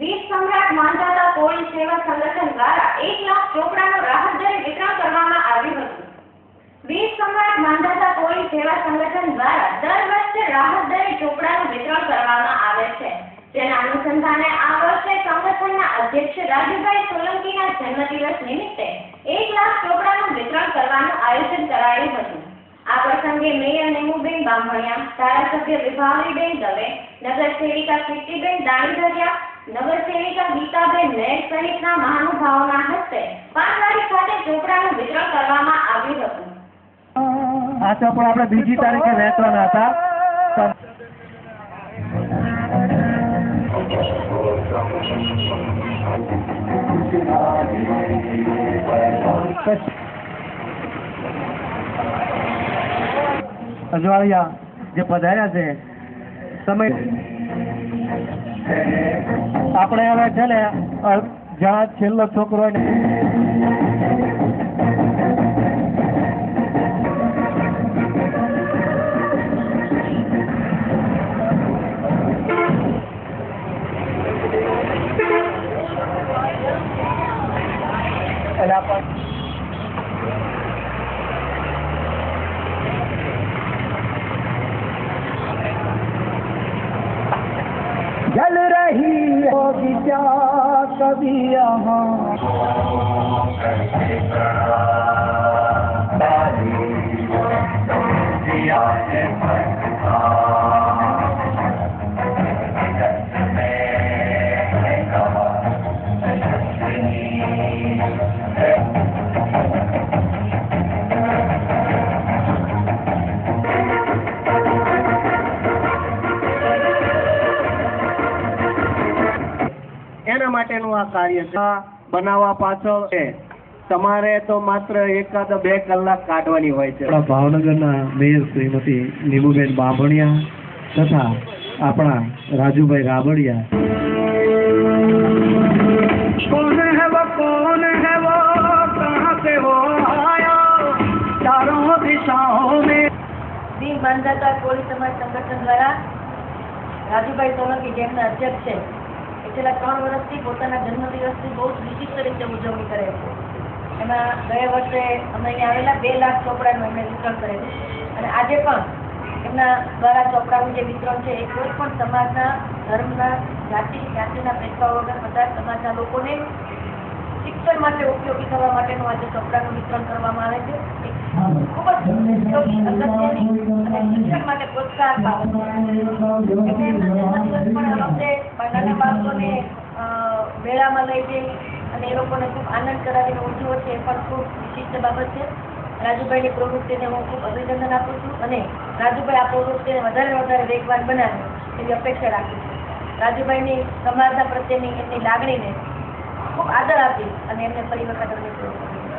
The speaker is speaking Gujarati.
વીર સમ્રાટ માંધાતા કોળી સેવા સંગઠન દ્વારા એક લાખ ચોપડાનું રાહત દરે વિતરણ કરવામાં આવ્યું હતું. વીર સમ્રાટ માંધાતા કોળી સેવા સંગઠન દ્વારા દર વર્ષે રાહત દરે ચોપડાનું વિતરણ કરવામાં આવે છે. જેના અનુસંધાને આ વર્ષે સંગઠનના અધ્યક્ષ રાજુભાઈ સોલંકીના જન્મદિવસ નિમિત્તે એક લાખ ચોપડાનું વિતરણ કરવાનું આયોજન કરાયું હતું. આ પ્રસંગે મેયર નેમુબેન બામણિયા, ધારાસભ્ય વિભાવરીબેન દવે નગર સેવિકા કીર્તિબેન દાણીધરિયા નગર સેવિકા ગીતાબેન મેર સહિતના મહાનુભાવોના હસ્તે પાનવાડી ખાતે ચોપડાનું વિતરણ કરવામાં આવ્યું હતું. આ ચોપડા આપણે બીજી તારીખે વહેંચવાના હતા. અજવાળિયા જે પધાર્યા છે, સમય આપણે હવે છે ને અ- જ્યાં છેલ્લો છોકરો હોય ને એટલે આપણે क्या कभी यहाँ એના માટેનું આ કાર્ય બનાવવા પાછળ છે. તમારે તો માત્ર એકાદ બે કલાક કાઢવાની હોય છે. આપણા ભાવનગરના મેયર શ્રીમતી નીલુબેન બાભણિયા તથા આપણા રાજુભાઈ રાબડિયા. દીન બાંધાતા કોળી સમાજ સંગઠન દ્વારા રાજુભાઈ સોલંકી જેમના અધ્યક્ષ છે. છેલ્લા ત્રણ વર્ષથી પોતાના જન્મદિવસની બહુ જ વિચિત્ર રીતે ઉજવણી કરે છે. એમાં ગયા વર્ષે અમે અહીંયા આવેલા બે લાખ ચોપડાનું એમણે વિતરણ કરેલું અને આજે પણ એમના દ્વારા ચોપડાનું જે વિતરણ છે, એ કોઈ પણ સમાજના, ધર્મના, જાતિ, જાતિના ભેદભાવ વગર બધા સમાજના લોકોને શિક્ષણ માટે ઉપયોગી થવા માટેનું આજે કપડાનું વિતરણ કરવામાં આવે છે. ખૂબ જ શિક્ષણ માટે પ્રોત્સાહન બાબત છે. એટલે એમના જન્મદિવસ પણ આ વખતે નાના બાળકોને મેળામાં લઈ જઈ અને એ લોકોને ખૂબ આનંદ કરાવીને ઉજવો છે એ પણ ખૂબ વિશિષ્ટ બાબત છે. રાજુભાઈની પ્રવૃત્તિને હું ખૂબ અભિનંદન આપું છું અને રાજુભાઈ આ પ્રવૃત્તિને વધારે વધારે વેગવાન બનાવે એવી અપેક્ષા રાખું છું. રાજુભાઈની સમાજના પ્રત્યેની એમની લાગણીને ખૂબ આદર આપી અને એમને ફરી વખત અમને પ્રવૃત્તિ